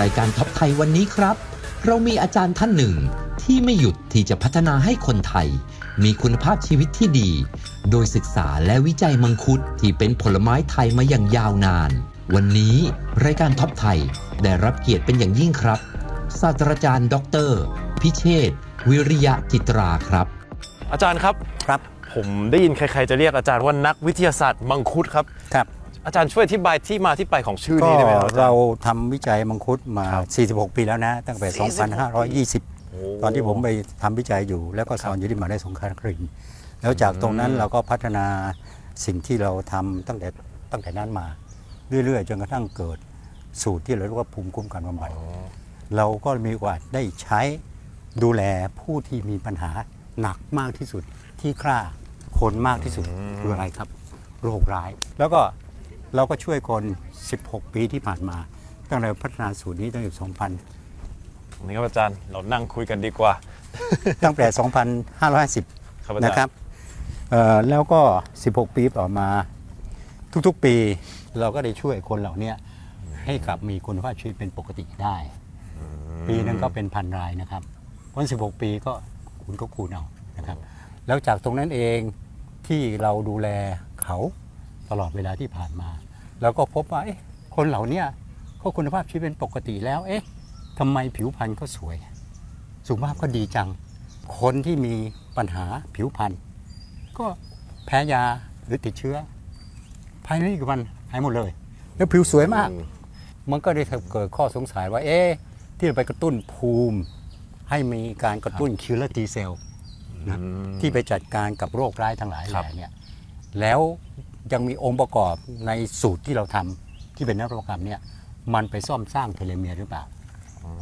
รายการท็อปไทยวันนี้ครับ เรามีอาจารย์ท่านหนึ่งที่ไม่หยุดที่จะพัฒนาให้คนไทย มีคุณภาพชีวิตที่ดี โดยศึกษาและวิจัยมังคุดที่เป็นผลไม้ไทยมาอย่างยาวนาน วันนี้รายการท็อปไทยได้รับเกียรติเป็นอย่างยิ่งครับ ศาสตราจารย์ดอกเตอรพิเชษฐ์วิริยะจิตราครับ อาจารย์ครับครับ ผมได้ยินใครๆจะเรียกอาจารย์ว่านักวิทยาศาสตร์มังคุดครับครับ อาจารย์ช่วยอธิบายที่มาที่ไปของชื่อก็นี้ได้ไหมครับอาจารเราย์ทำวิจัยมังคุดมาครับ46 ปีแล้วนะ ตั้งแต่ โอ้ 2520 ตอนที่ผมไปทำวิจัยอยู่ แล้วก็สอนอยู่ที่มหาได้สงขลานครินทร์แล้วจากตรงนั้นอืมเราก็พัฒนาสิ่งที่เราทำตั้งแต่ตั้งแต่นั้นมา เรื่อยๆ จนกระทั่งเกิดสูตรที่เราเรียกว่าภูมิคุ้มกันบำบัดเราก็มีโอกาสได้ใช้ดูแลผู้ที่มีปัญหาหนักมากที่สุดที่กล้าคนมากที่สุดคืออะไรครับ โรคร้าย แล้วก็ เราก็ช่วยคน 16 ปีที่ผ่านมา ตั้งแต่พัฒนาสูตรนี้ตั้งแต่2000นี่ครับอาจารย์เรานั่งคุยกันดีกว่าตั้งแต่ 2,550 ครับอาจารย์ นะครับเอ่อแล้วก็ 16 ปีต่อมา ทุกๆปีเราก็ได้ช่วยคนเหล่านี้ให้กลับมีคุณภาพชีวิตเป็นปกติได้ ปีหนึงก็เป็นพันรายนะครับเพราะ16 ปีก็คูณก็คูณเอานะครับ แล้วจากตรงนั้นเองที่เราดูแลเขาตลอดเวลาที่ผ่านมา เราก็พบว่าเอ๊ะคนเหล่านี้เขาคุณภาพชีวิตเป็นปกติแล้วเอ๊ะทำไมผิวพรรณก็สวย สุขภาพก็ดีจัง คนที่มีปัญหาผิวพรรณก็แพ้ยาหรือติดเชื้อ ภายในไม่กี่วันหายหมดเลย แล้วผิวสวยมาก มันก็ได้เกิดข้อสงสัยว่าเอ๊ะที่เราไปกระตุ้นภูมิให้มีการกระตุ้นคิลเลอร์ทีเซลนะที่ไปจัดการกับโรคร้ายทั้งหลายแหครับล่เนี่ยแล้ว ยังมีองค์ประกอบในสูตรที่เราทำที่เป็นนวัตกรรมเนี่ยมันไปซ่อมสร้างเทเลเมียร์หรือเปล่า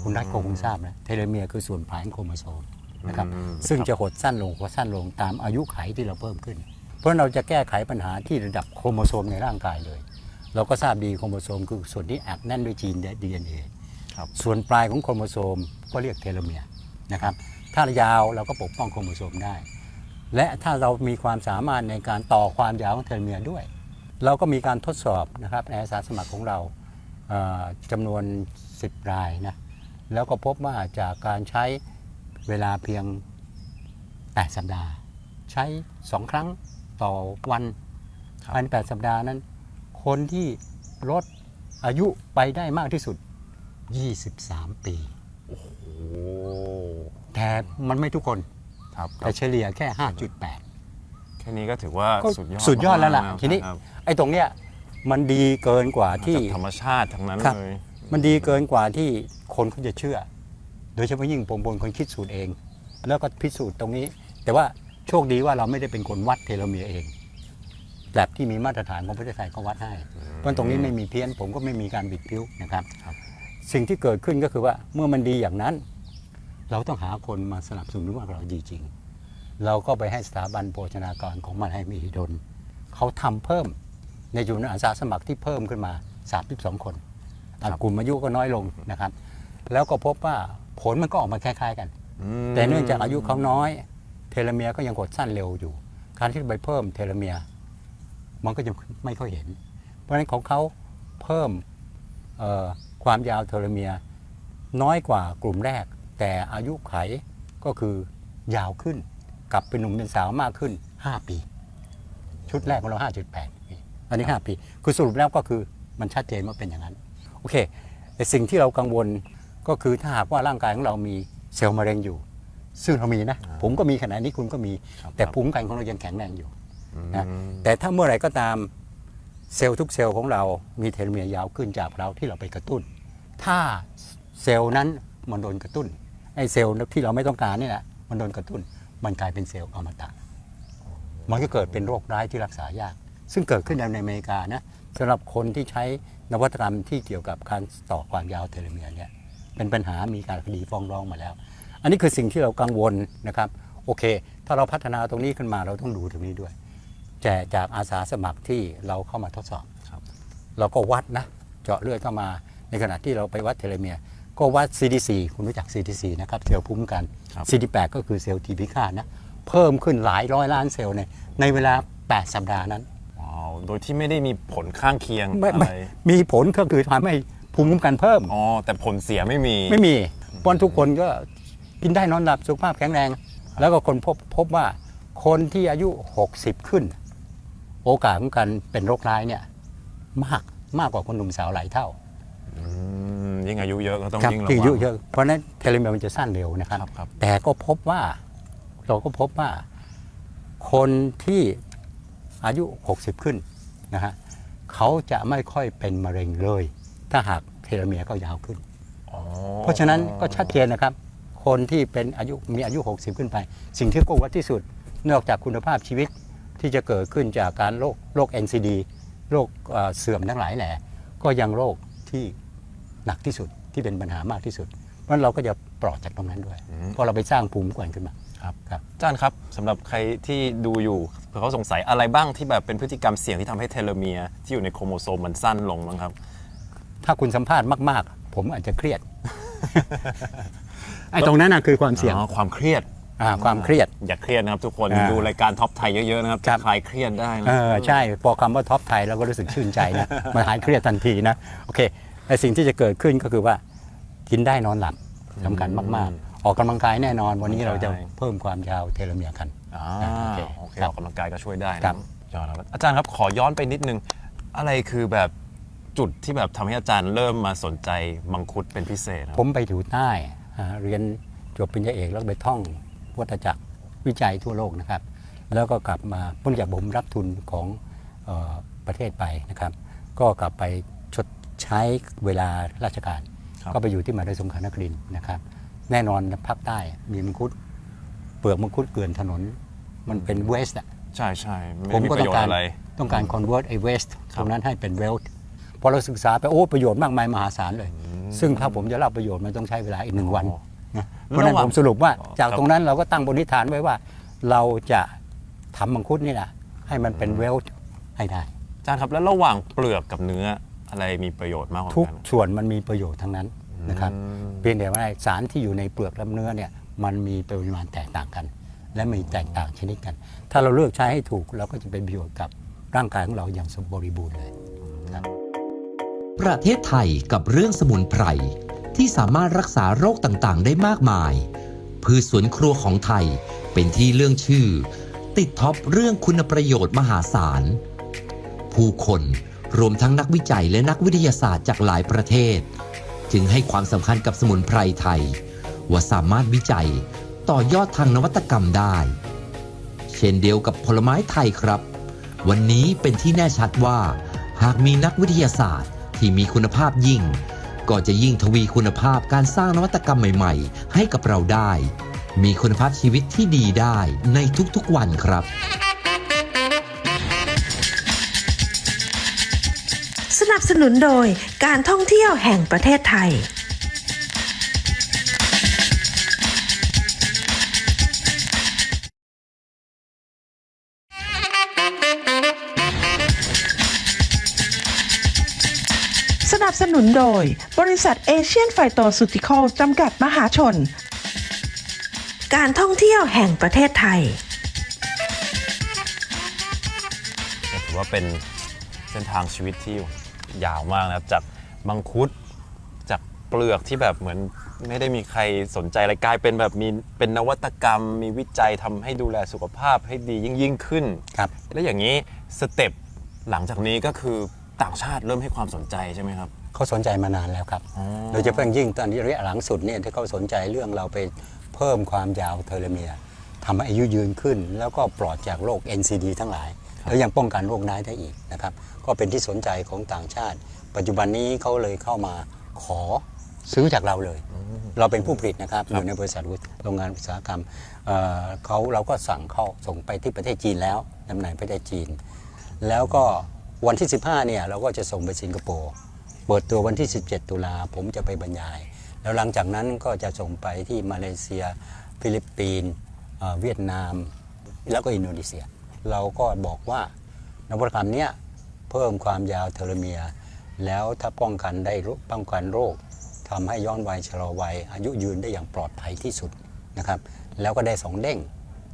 คุณรัฐก็คงทราบนะเทเลเมียร์คือส่วนผายของโครโมโซมนะครับอืมซึ่งจะหดสั้นลงหดสั้นลงตามอายุไขที่เราเพิ่มขึ้น เพราะฉะนั้นเราจะแก้ไขปัญหาที่ระดับโครโมโซมในร่างกายเลย เราก็ทราบดีโครโมโซมคือส่วนที่อัดแน่นด้วยจีนและ DNA ครับส่วนปลายของโครโมโซมก็เรียกเทโลเมียร์นะครับถ้ายาวเราก็ปกป้องโครโมโซมได้ และถ้าเรามีความสามารถในการต่อความยาวของเทโลเมียร์ด้วย เราก็มีการทดสอบนะครับในอาสาสมัครของเราเอ่อจำนวน 10 รายนะแล้วก็พบว่าจากการใช้เวลาเพียง 8 สัปดาห์ ใช้ 2 ครั้งต่อวันครับภายใน8สัปดาห์นั้น คนที่ลดอายุไปได้มากที่สุด 23 ปี โอ้แต่มันไม่ทุกคน ครับแต่เฉลี่ยแค่ 5.8 แค่นี้ก็ถือว่าก็สุดยอดสุดยอดแล้วล่ะมากๆทีนี้ ครับไอ้ตรงเนี้ยมันดีเกินกว่าที่ที่ธรรมชาติทั้งนั้นครับ เลยมันดีเกินกว่าที่คนเขาจะเชื่อ โดยเฉพาะยิ่งผมเป็นคนคิดสูตรเอง แล้วก็พิสูจน์ตรงนี้ แต่ว่าโชคดีว่าเราไม่ได้เป็นคนวัดเทโลเมียร์เองแลบที่มีมาตรฐานของประเทศไทยเขาวัดให้เพราะตรงนี้ไม่มีเพี้ยนผมก็ไม่มีการบิดพิ้วนะครับครับสิ่งที่เกิดขึ้นก็คือว่าเมื่อมันดีอย่างนั้น เราต้องหาคนมาสนับสนุนว่าเราดีจริง เราก็ไปให้สถาบันโภชนาการของมหาวิทยาลัยมหิดลเขาทำเพิ่มในจำนวนอาสาสมัครที่เพิ่มขึ้นมา 32 คนอะกลุ่มอายุก็น้อยลงนะครับ แล้วก็พบว่าผลมันก็ออกมาคล้าย ๆ กันอืมแต่เนื่องจากอายุเขาน้อย เทโลเมียร์ก็ยังกดสั้นเร็วอยู่ การที่ไปเพิ่มเทโลเมียร์มันก็ยังไม่ค่อยเห็น เพราะฉะนั้นของเขาเพิ่มเอ่อความยาวเทโลเมียร์น้อยกว่ากลุ่มแรก แต่อายุไขก็คือยาวขึ้น กลับเป็นหนุ่มเป็นสาวมากขึ้น 5 ปี ชุดแรกของเรา 5.8ปีอันนี้ 5 ปี คือสรุปแล้วก็คือมันชัดเจนว่าเป็นอย่างนั้น โอเคแต่สิ่งที่เรากังวลก็คือถ้าหากว่าร่างกายของเรามีเซลล์มะเร็งอยู่ ซึ่งเรามีนะ ผมก็มีขณะนี้คุณก็มีครับแต่ภูมิคุ้มกันของเรายังแข็งแรงอยู่นะอืมแต่ถ้าเมื่อไหร่ก็ตามเซลล์ทุกเซลล์ของเรามีเทโลเมียร์ยาวขึ้นจากเราที่เราไปกระตุ้น ถ้าเซลล์นั้นมันโดนกระตุ้น ไอ้เซลล์ที่เราไม่ต้องการนี่แหละมันโดนกระตุ้น มันกลายเป็นเซลล์อมตะ มันก็เกิดเป็นโรคร้ายที่รักษายาก ซึ่งเกิดขึ้นในอเมริกานะสำหรับคนที่ใช้นวัตกรรมที่เกี่ยวกับการต่อความยาวเทโลเมียร์เนี่ยเป็นปัญหามีการคดีฟ้องร้องมาแล้ว อันนี้คือสิ่งที่เรากังวลนะครับโอเค ถ้าเราพัฒนาตรงนี้ขึ้นมาเราต้องดูตรงนี้ด้วยแต่จากอาสาสมัครที่เราเข้ามาทดสอบครับเราก็วัดนะ เจาะเลือดเข้ามาในขณะที่เราไปวัดเทโลเมียร์ ก็วัด CD4 คุณรู้จัก CD4 นะครับเซลล์ภูมิคุ้มกัน ครับ CD8 ก็คือเซลล์ทีพิฆาตนะ เพิ่มขึ้นหลายร้อยล้านเซลล์ในในเวลา 8 สัปดาห์นั้น ว้าวโดยที่ไม่ได้มีผลข้างเคียงไม่อะไม่ไรมีผลก็คือทำให้ภูมิคุ้มกันเพิ่ม อ๋อแต่ผลเสียไม่มีไม่มีเพราะทุกคนก็กินได้นอนหลับสุขภาพแข็งแรง แล้วก็คนพบพบว่าคนที่อายุ 60 ขึ้น โอกาสของการเป็นโรคร้ายเนี่ยมากมากกว่าคนหนุ่มสาวหลายเท่าอืม ยิ่งอายุเยอะก็ต้องครับยิ่งระที่วัอายุงเยอะเพราะฉะนั้นเทเลเมียร์มันจะสั้นเร็วนะครับ ครับครับ แต่ก็พบว่าเราก็พบว่าคนที่อายุ 60 ขึ้นนะฮะเขาจะไม่ค่อยเป็นมะเร็งเลย ถ้าหากเทเลเมียร์ก็ยาวขึ้น อ๋อเพราะฉะนั้นก็ชัดเจนนะครับ คนที่เป็นอายุมีอายุ 60 ขึ้นไป สิ่งที่กลัวที่สุด นอกจากคุณภาพชีวิตที่จะเกิดขึ้นจากการโรคโรค NCD โรคเอ่อเสื่อมทั้งหลายแหละก็ยังโรคที่ หนักที่สุดที่เป็นปัญหามากที่สุด เพราะฉะนั้นเราก็จะปลอดจากตรงนั้นด้วยเพราะเราไปสร้างภูมิคุ้มกันขึ้นมาครับครับอาจารย์ครับสำหรับใครที่ดูอยู่เผื่อเขาสงสัยอะไรบ้างที่แบบเป็นพฤติกรรมเสี่ยงที่ทำให้เทโลเมียร์ที่อยู่ในโครโมโซมมันสั้นลงบ้างครับ ถ้าคุณสัมภาษณ์มาก ๆ ผมอาจจะเครียดไอ้ตรงนั้นนะคือความเสี่ยงอ๋อความเครียดอ่าความเครียดอย่าเครียดนะครับทุกคนอ่าดูรายการท็อปไทยเยอะๆนะครับครัจะบคลายเครียดได้นะเออใช่พอคำว่าท็อปไทยเราก็รู้สึกชื่นใจนะมันหายเครียดทันทีนะโอเค แต่สิ่งที่จะเกิดขึ้นก็คือว่ากินได้นอนหลับสำคัญมากๆ ออกกำลังกายแน่นอนวันนี้เราจะเพิ่มความยาวเทโลเมียร์กันอ่าโอเคโอเคครัอบอกกำลังกายก็ช่วยได้ครันะบยอดครับอาจารย์ครับขอย้อนไปนิดนึง อะไรคือแบบจุดที่แบบทำให้อาจารย์เริ่มมาสนใจมังคุดเป็นพิเศษครับผมไปอยู่ใต้อ่าเรียนจบปริญญาเอกแล้วไปท่องวัฏจักรวิจัยทั่วโลกนะครับ แล้วก็กลับมาเพิ่งจากผมรับทุนของเออประเทศไปนะครับ ก็กลับไปชด ใช้เวลาราชการ ครับ ก็ไปอยู่ที่มหาวิทยาลัยสงขลานครินทร์นะครับ แน่นอนภาคใต้มีมังคุดเปลือกมังคุดเกลื่อนถนน มันเป็นเวสต์ใช่ใช่ผมไม่มีก็ประต้อโยงชการน์อะไร ต้องการ convert ไอ้ waste คตรับรงนั้นให้เป็น wealth พอเราศึกษาไปโอ้ประโยชน์มากมายมหาศาลเลย ซึ่งถ้าผมจะเล่าประโยชน์มันต้องใช้เวลาอีกหนึ่งวันอ๋อนะเพราะฉะนั้นระหว่างผมสรุปว่าอ๋อจากครับ ตรงนั้นเราก็ตั้งบนิษฐานไว้ว่า เราจะทำมังคุดนี่แหละให้มันเป็น wealth ให้ได้ อาจารย์ครับแล้วระหว่างเปลือกกับเนื้อ อะไรมีประโยชน์มากกว่าทุกกันส่วนมันมีประโยชน์ทั้งนั้นนะครับ อืม เพียงแต่ว่าสารที่อยู่ในเปลือกและเนื้อเนี่ยมันมีปริมาณแตกต่างกัน และมีแตกต่างชนิดกัน ถ้าเราเลือกใช้ให้ถูกเราก็จะเป็นประโยชน์กับร่างกายของเราอย่างสมบูรณ์เลยครับ ประเทศไทยกับเรื่องสมุนไพรที่สามารถรักษาโรคต่างๆ ได้มากมาย พืชสวนครัวของไทยเป็นที่เรื่องชื่อ ติดท็อปเรื่องคุณประโยชน์มหาศาล ผู้คน รวมทั้งนักวิจัยและนักวิทยาศาสตร์จากหลายประเทศ จึงให้ความสำคัญกับสมุนไพรไทย ว่าสามารถวิจัยต่อยอดทางนวัตกรรมได้ เช่นเดียวกับผลไม้ไทยครับ วันนี้เป็นที่แน่ชัดว่า หากมีนักวิทยาศาสตร์ที่มีคุณภาพยิ่ง ก็จะยิ่งทวีคุณภาพการสร้างนวัตกรรมใหม่ ๆ ให้กับเราได้ มีคุณภาพชีวิตที่ดีได้ในทุกๆวันครับ บสนุนโดยการท่องเที่ยวแห่งประเทศไทย สนับสนุนโดย บริษัทเอเชียนไฟโตซูติคอลจำกัดมหาชน การท่องเที่ยวแห่งประเทศไทย ถือว่าเป็นเส้นทางชีวิตที่ ยาวมากนะครับจากมังคุดจากเปลือกที่แบบเหมือนไม่ได้มีใครสนใจอะไรกลายเป็นแบบมีเป็นนวัตกรรม มีวิจัยทำให้ดูแลสุขภาพให้ดียิ่งยิ่งขึ้น ครับ แล้วอย่างนี้สเต็ปหลังจากนี้ก็คือต่างชาติเริ่มให้ความสนใจใช่ไหมครับ เขาสนใจมานานแล้วครับ อ๋อ โดยเฉพาะอย่างยิ่งตอนนี้ระยะหลังสุดเนี่ยที่เขาสนใจเรื่องเราไปเพิ่มความยาวเทโลเมียร์ทำให้อายุยืนขึ้น แล้วก็ปลอดจากโรค NCD ทั้งหลาย แล้วยังป้องกันโรคร้ายได้อีกนะครับ ก็เป็นที่สนใจของต่างชาติ ปัจจุบันนี้เขาเลยเข้ามาขอซื้อจากเราเลย เราเป็นผู้ผลิตนะครับอยู่ในบริษัทโรงงานอุตสาหกรรมเอ่อเขาเราก็สั่งเข้าส่งไปที่ประเทศจีนแล้วจำหน่ายประเทศจีน แล้วก็วันที่ 15เนี่ยเราก็จะส่งไปสิงคโปร์เปิดตัววันที่ 17 ตุลาผมจะไปบรรยาย แล้วหลังจากนั้นก็จะส่งไปที่มาเลเซีย ฟิลิปปินส์เอ่อเวียดนาม แล้วก็อินโดนีเซีย เราก็บอกว่านวัตกรรมเนี้ยเพิ่มความยาวเทโลเมียร์แล้วถ้าป้องกันได้โรคป้องกันโรคทำให้ย้อนวัยชะลอวัย อายุยืนได้อย่างปลอดภัยที่สุดนะครับ แล้วก็ได้สองเด้ง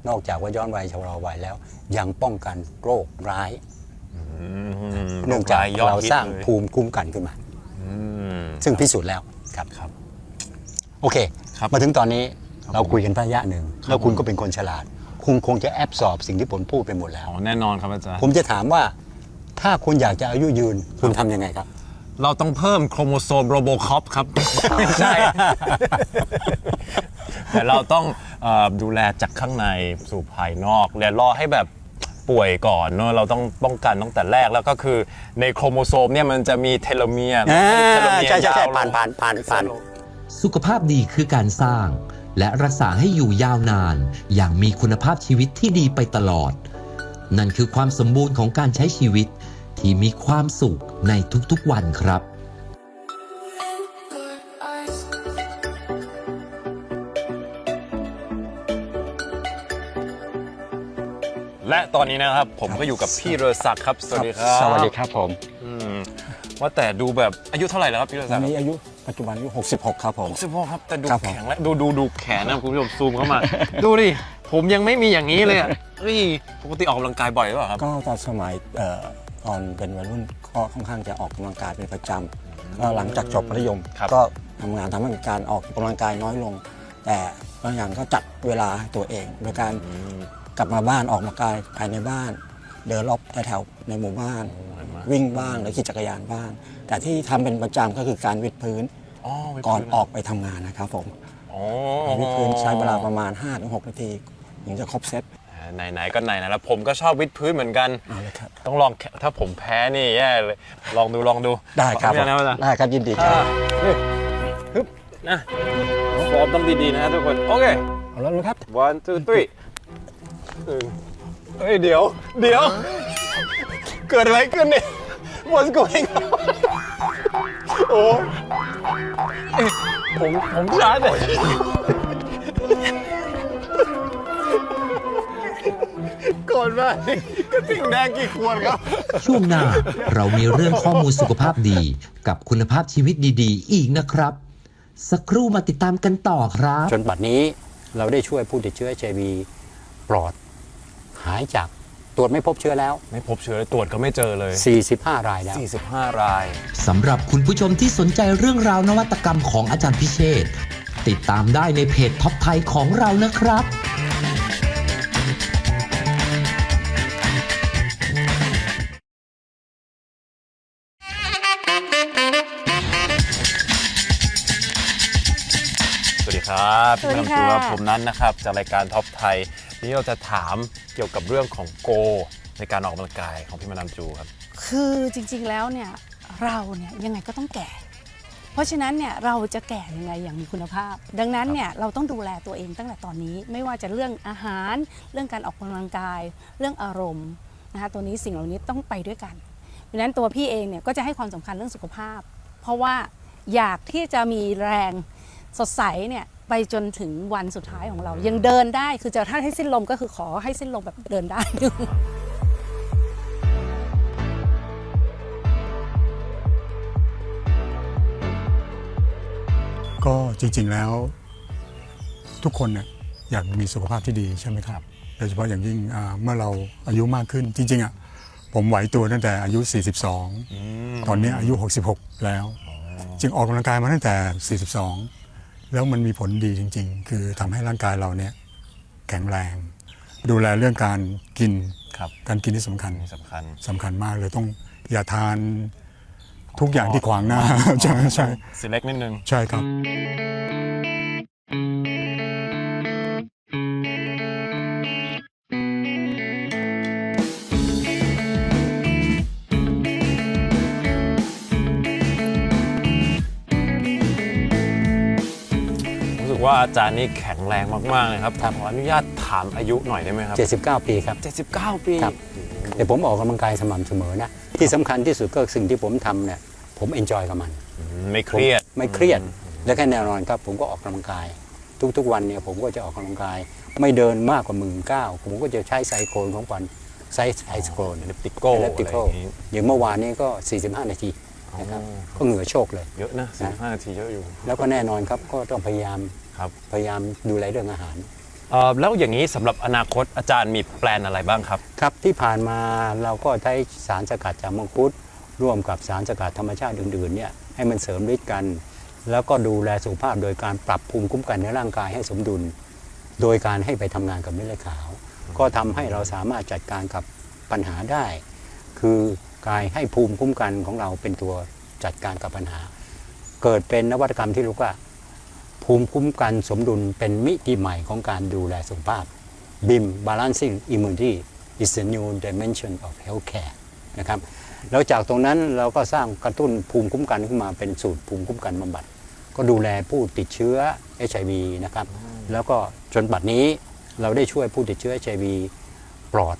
นอกจากว่าย้อนวัยชะลอวัยแล้ว ยังป้องกันโรคร้ายอืมเนื่องจากยอดเราฮิตสร้างลยภูมิคุ้มกันขึ้นมาอืมซึ่งพิสูจน์แล้วครับครับ โอเคครับมาถึงตอนนี้ครับเราคุยกันระยะหนึ่งครับแล้วคุณผมก็เป็นคนฉลาด คุณคงจะแอบสอบสิ่งที่ผมพูดไปหมดแล้ว อ๋อแน่นอนครับอาจารย์ ผมจะถามว่าถ้าคุณอยากจะอายุยืน คุณทำยังไงครับ เราต้องเพิ่มโครโมโซมโรโบคอปครับ ไม่ใช่ แต่เราต้องเออดูแลจากข้างในสู่ภายนอกและรอให้แบบป่วยก่อนเนอะเราต้องป้องกันตั้งแต่แรกแล้วก็คือในโครโมโซมเนี่ยมันจะมีเทโลเมียร์อ่าเทโลเมียร์ใช่ใช่ใช่ยาวลงผ่านผ่านผ่านผ่าน สุขภาพดีคือการสร้าง และรักษาให้อยู่ยาวนาน อย่างมีคุณภาพชีวิตที่ดีไปตลอด นั่นคือความสมบูรณ์ของการใช้ชีวิตที่มีความสุขในทุกๆวันครับและตอนนี้นะครับผมก็อยู่กับพี่เรือศักดิ์ครับ สวัสดีครับ สวัสดีครับผม อืมว่าแต่ดูแบบอายุเท่าไหร่แล้วครับพี่เรือตศัอกนดิ์ นี้อายุ ปัจจุบันอายุ66 ครับผม สิบหกครับแต่ดูครับผม แข็งและดูดูดูแขนนะคุณผู้ชมซูมเข้ามา ดูดิผมยังไม่มีอย่างนี้เลยอะเฮ้ยปกติออกกำลังกายบ่อยหรือเปล่าครับ ก็ตอนสมัยเอ่อตอนเป็นวัยรุ่นก็ค่อนข้างจะออกกำลังกายเป็นประจำก็หลังจากจบมัธยม ครับ ก็ทำงานทำให้การออกกำลังกายน้อยลง แต่บางอย่างก็จัดเวลาให้ตัวเอง โดยการกลับมาบ้านออกกำลังกายภายในบ้าน เดินรอบแถวๆในหมู่บ้าน วิ่งบ้างหรือขี่จักรยานบ้างแต่ที่ทำเป็นประจำก็คือการวิดพื้นอ๋อไม่ก่อนพื้ออกไปทำงานนะครับผมอ๋อวิดพื้นใช้เวลาประมาณ5-6นาทีถึงจะครบเซตไหนๆก็ไหนๆแล้วผมก็ชอบวิดพื้นเหมือนกันเอาเลยครับต้องลองแข่ถ้าผมแพ้นี่แย่เลยลองดูลองดูได้ครับขออนุญาตนะอาจารย์ได้ครับยินดีครับอ่านี่ฮึบนะฟอร์มต้องดีๆนะทุกคน โอเค เอาแล้วนะครับ one two three หนึ่ง เฮ้ยเดี๋ยว เดี๋ยว เกิดอะไรขึ้นเนี่ย What's going on โอ้ยเอ๊ะผมผมช้าเลยก่อนมานี่กระติ่งแดงกี่ขวดครับ ช่วงหน้าเรามีเรื่องข้อมูลสุขภาพดีกับคุณภาพชีวิตดีๆ อีกนะครับ สักครู่มาติดตามกันต่อครับ จนบัดนี้เราได้ช่วยผู้ติดเชื้อ HIV ปลอด หายจากตรวจไม่พบเชื้อแล้ว ไม่พบเชื้อเลยตรวจก็ไม่เจอเลย 45 รายแล้ว 45 ราย สำหรับคุณผู้ชมที่สนใจเรื่องราวนวัตกรรมของอาจารย์พิเชษฐ์ติดตามได้ในเพจท็อปไทยของเรานะครับ ครับสวัสดีพี่ค่ะนำตัวผมนั้นนะครับจากรายการท็อปไทยวันนี้เราจะถามเกี่ยวกับเรื่องของโก ในการออกกำลังกายของพี่มานำจูครับ คือจริงๆแล้วเนี่ยเราเนี่ยยังไงก็ต้องแก่ เพราะฉะนั้นเนี่ยเราจะแก่ยังไงอย่างมีคุณภาพ ดังนั้นเนี่ยเราต้องดูแลตัวเองตั้งแต่ตอนนี้ไม่ว่าจะเรื่องอาหาร เรื่องการออกกำลังกาย เรื่องอารมณ์นะคะตัวนี้สิ่งเหล่านี้ต้องไปด้วยกันเพราะฉะนั้นตัวพี่เองเนี่ยก็จะให้ความสำคัญเรื่องสุขภาพ เพราะว่าอยากที่จะมีแรง สดใสเนี่ยไปจนถึงวันสุดท้ายของเรา ยังเดินได้คือจะถ้าให้สิ้นลมก็คือขอให้สิ้นลมแบบเดินได้ ก็จริงๆแล้ว ทุกคนเนี่ยอยากมีสุขภาพที่ดีใช่ไหมครับโดยเฉพาะอย่างยิ่งอ่าเมื่อเราอายุมากขึ้นจริงๆอะผมไหวตัวตั้งแต่อายุ 42 ตอนนี้อายุ 66 แล้ว จึงออกกำลังกายมาตั้งแต่ 42 แล้วมันมีผลดีจริง ๆ คือทำให้ร่างกายเราเนี่ยแข็งแรง ดูแลเรื่องการกินครับการกินที่สำคัญสำคัญสำคัญมากเลยต้องอย่าทานทุกอย่างที่ขวางหน้าใช่ใช่สิเล็กนิดนึงใช่ครับ จารย์นี่แข็งแรงมากๆเลยครับขออนุญาตถามอายุหน่อยได้ไหมครับ 79 ปีครับ 79 ปีครับแต่ผมออกกำลังกายสม่ำเสมอนะ ที่สำคัญที่สุดก็สิ่งที่ผมทำเนี่ยผมเอนจอยกับมันอืมไม่เครียดผมไม่เครียด และแค่แน่นอนครับ ผมก็ออกกำลังกาย ทุกๆวันเนี่ยผมก็จะออกกำลังกาย ไม่เดินมากกว่าหมื่นเก้าผมก็จะใช้ไซโคลนของวันไซส์ไอสโคลนเอลิปติโก้เอลิปติโกอะไรอย่างนี้อย่างเมื่อวานนี้ก็ 45 นาทีนะครับก็เหงื่อโชกเลย เยอะนะ15นาทีเยอะอยู่ แล้วก็แน่นอนครับก็ต้องพยายาม ครับพยายามดูแลเรื่องอาหาร เอ่อแล้วอย่างนี้สำหรับอนาคตอาจารย์มีแปลนอะไรบ้างครับ ครับที่ผ่านมาเราก็ใช้สารสกัดจากมังคุดร่วมกับสารสกัดธรรมชาติอื่นๆเนี่ยให้มันเสริมฤทธิ์กัน แล้วก็ดูแลสุขภาพโดยการปรับภูมิคุ้มกันในร่างกายให้สมดุล โดยการให้ไปทำงานกับเม็ดเลือดขาว ก็ทำให้เราสามารถจัดการกับปัญหาได้ คือการให้ภูมิคุ้มกันของเราเป็นตัวจัดการกับปัญหา เกิดเป็นนวัตกรรมที่เรียกว่า ภูมิคุ้มกันสมดุลเป็นมิติใหม่ของการดูแลสุขภาพ BIM Balancing Immunity is a new dimension of healthcare นะครับแล้วจากตรงนั้นเราก็สร้างกระตุ้นภูมิคุ้มกันขึ้นมาเป็นสูตรภูมิคุ้มกันบำบัด ก็ดูแลผู้ติดเชื้อ HIV นะครับแล้วก็จนบัดนี้เราได้ช่วยผู้ติดเชื้อ HIV ปลอด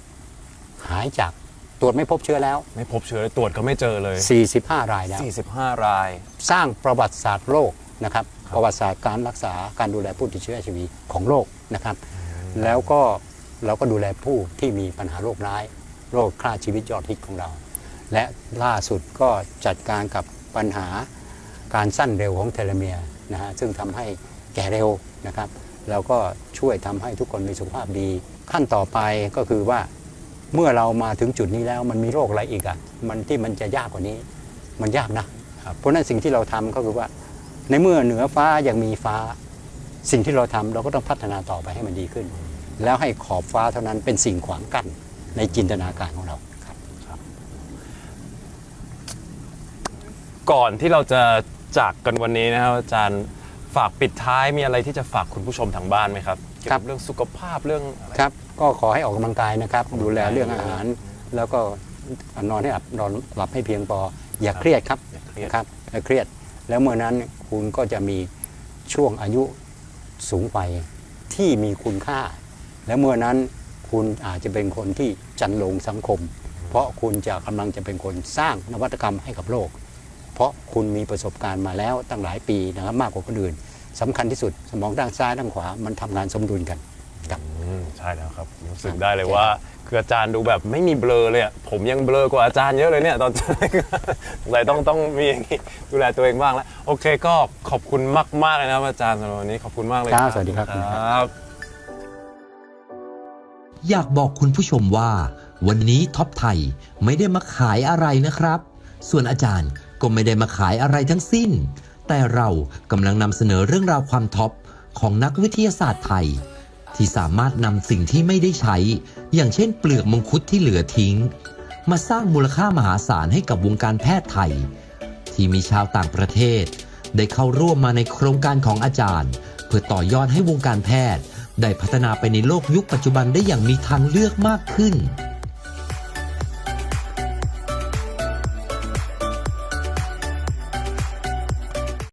หายจากตรวจไม่พบเชื้อแล้ว ไม่พบเชื้อเลยตรวจก็ไม่เจอเลย 45 รายแล้ว45 ราย สร้างประวัติศาสตร์โลก นะครับประวัติศาสตร์การรักษาการดูแลผู้ติดเชื้อ HIV ของโลกนะครับแล้วก็เราก็ดูแลผู้ที่มีปัญหาโรคร้าย โรคฆ่าชีวิตยอดฮิตของเรา และล่าสุดก็จัดการกับปัญหาการสั้นเร็วของเทโลเมียร์นะฮะซึ่งทำให้แก่เร็วนะครับแล้วก็ช่วยทำให้ทุกคนมีสุขภาพดี ขั้นต่อไปก็คือว่าเมื่อเรามาถึงจุดนี้แล้วมันมีโรคอะไรอีกอะ่ะมันที่มันจะยากกว่านี้มันยากนะเพราะฉะนั้นสิ่งที่เราทำก็คือว่า ในเมื่อเหนือฟ้ายังมีฟ้า สิ่งที่เราทำเราก็ต้องพัฒนาต่อไปให้มันดีขึ้น แล้วให้ขอบฟ้าเท่านั้นเป็นสิ่งขวางกั้นในจินตนาการของเราครับ ก่อนที่เราจะจากกันวันนี้นะครับอาจารย์ฝากปิดท้ายมีอะไรที่จะฝากคุณผู้ชมทางบ้านไหมครับเกี่ยวครักับบเรื่องสุขภาพเรื่องอะไรครับ ก็ขอให้ออกกำลังกายนะครับออกกำลังกายดูแลเรื่องอาหาร แล้วก็นอนให้หลับนอนหลับให้เพียงพออย่าเครียดครับอย่าเครียดนะครับอย่าเครียด แล้วเมื่อนั้นคุณก็จะมีช่วงอายุสูงวัยที่มีคุณค่า และเมื่อนั้นคุณอาจจะเป็นคนที่จันลงสังคม เพราะคุณจะกำลังจะเป็นคนสร้างนวัตกรรมให้กับโลก เพราะคุณมีประสบการณ์มาแล้วตั้งหลายปีนะครับมากกว่าคนอื่นสำคัญที่สุดสมองด้านซ้ายด้านขวามันทำงานสมดุลกันครับ มใช่แล้วครับรู้สึกได้เลยว่าคืออาจารย์ดูแบบไม่มีเบลอเลยอะผมยังเบลอกว่าอาจารย์เยอะเลยเนี่ยตอนสงสัยต้องต้องมีอย่างนี้ดูแลตัวเองบ้างแล้วโอเคก็ขอบคุณมากๆเลยนะครับอาจารย์สำหรับวันนี้ขอบคุณมากเลยครับสวัสดีครับครับ อยากบอกคุณผู้ชมว่า วันนี้ท็อปไทยไม่ได้มาขายอะไรนะครับ ส่วนอาจารย์ก็ไม่ได้มาขายอะไรทั้งสิ้น แต่เรากำลังนำเสนอเรื่องราวความท็อปของนักวิทยาศาสตร์ไทย ที่สามารถนำสิ่งที่ไม่ได้ใช้ อย่างเช่นเปลือกมังคุดที่เหลือทิ้ง มาสร้างมูลค่ามหาศาลให้กับวงการแพทย์ไทย ที่มีชาวต่างประเทศ ได้เข้าร่วมมาในโครงการของอาจารย์ เพื่อต่อยอดให้วงการแพทย์ ได้พัฒนาไปในโลกยุคปัจจุบันได้อย่างมีทางเลือกมากขึ้น